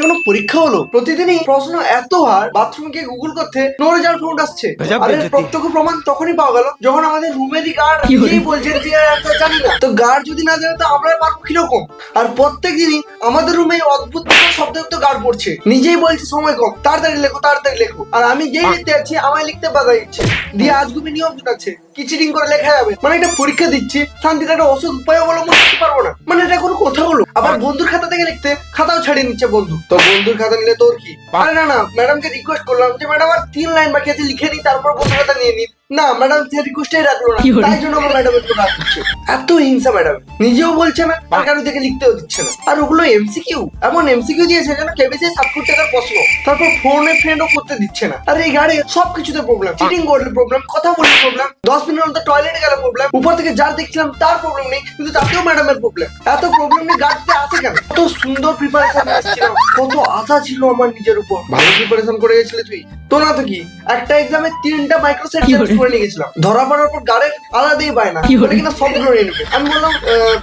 এটা কোনো পরীক্ষা হলো? প্রতিদিনই প্রশ্ন এত হার বাথরুমে গিয়ে গুগল করতে নড়ে যাওয়ার ফোন আসছে। আরে প্রত্যক্ষ প্রমাণ তখনই পাওয়া গেল যখন আমাদের রুমেরই গার্ড কি বলে? নিজেই বলছেন যে এত জানি না। তো গার্ড যদি না জানে তো আমরা পারব কীরকম? আর প্রত্যেক দিনই আমাদের রুমে অদ্ভুত শব্দযুক্ত গার্ড পড়ছে। নিজেই বলছে সময় কম তাড়াতাড়ি লেখো তাড়াতাড়ি লেখো। আর আমি যেই লিখতে যাচ্ছি আমায় লিখতে বাধা দিচ্ছে। দিয়ে আজগুবি নিয়ম আছে কি চিটিং করে লেখা যাবে। মানে একটা পরীক্ষা দিচ্ছি শান্তিতে একটা ওষুধ উপায় অবলম্বন করতে পারব না। মানে এটা কোনো কথা হলো আবার বন্ধুর খাতা থেকে লিখতে, খাতাও ছাড়িয়ে নিচ্ছে বন্ধু। তো বন্ধুর খাতা নিলে তোর কি? না না ম্যাডামকে রিকোয়েস্ট করলাম যে ম্যাডাম আর তিন লাইন বাকি আছে, লিখে নিই তারপর বন্ধুর নিয়ে নিই না ম্যাডাম সে রিকোয়েস্টই রাখল না তাই জন্য আমার ম্যাডাম একটু রাগ হচ্ছে এত হিংসা ম্যাডাম নিজেও বলছে না আর কারও থেকে লিখতেও দিচ্ছে না। আর ওগুলো এমসিকিউ এমন এমসিকিউ দিয়েছে যেন কেবিসি সাত কোটি টাকার প্রশ্ন। তারপর ফোনে ফ্রেন্ডও করতে দিচ্ছে না। আর এই গাড়ি সব কিছুতে প্রবলেম চিটিং করলে প্রবলেম কথা বললে প্রবলেম দশ মিনিট অন্তর টয়লেটে গেলে প্রবলেম উপর থেকে যার দেখছিলাম তার প্রবলেম নেই কিন্তু তাতেও ম্যাডামের প্রবলেম এত প্রবলেম নিয়ে গাড়িতে আসে কেন? কত সুন্দর প্রিপারেশন আসছিলাম কত আশা ছিল আমার নিজের উপর। ভালো প্রিপারেশন করে গেছিলি তুই? তো না তো কি? একটা এক্সামে তিনটা মাইক্রোসেট কি বলে? করে নিয়ে গেছিলাম ধরা পড়ার পর গাড়ির আলাদাই পায় না। বলে? কিনা সবগুলো নিয়ে নেবে। আমি বললাম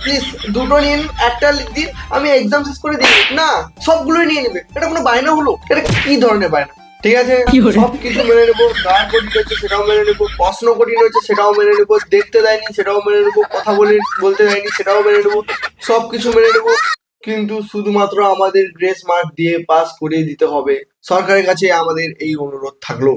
প্লিজ দুটো নিন একটা দিন আমি এক্সাম শেষ করে দিই না সবগুলোই নিয়ে নেবে। এটা কোনো বায়না হলো? এটা কি ধরনের বায়না? ঠিক আছে? সব কিছু মেনে নেব। গান কঠিন হয়েছে সেটাও মেনে নেব। প্রশ্ন কঠিন হয়েছে সেটাও মেনে নেব। দেখতে দেয়নি সেটাও মেনে নেব। কথা বলে বলতে দেয়নি সেটাও মেনে নেব। সব কিছু মেনে নেব। কিন্তু শুধুমাত্র আমাদের গ্রেস মার্ক দিয়ে পাস করিয়ে দিতে হবে। সরকারের কাছে আমাদের এই অনুরোধ থাকল।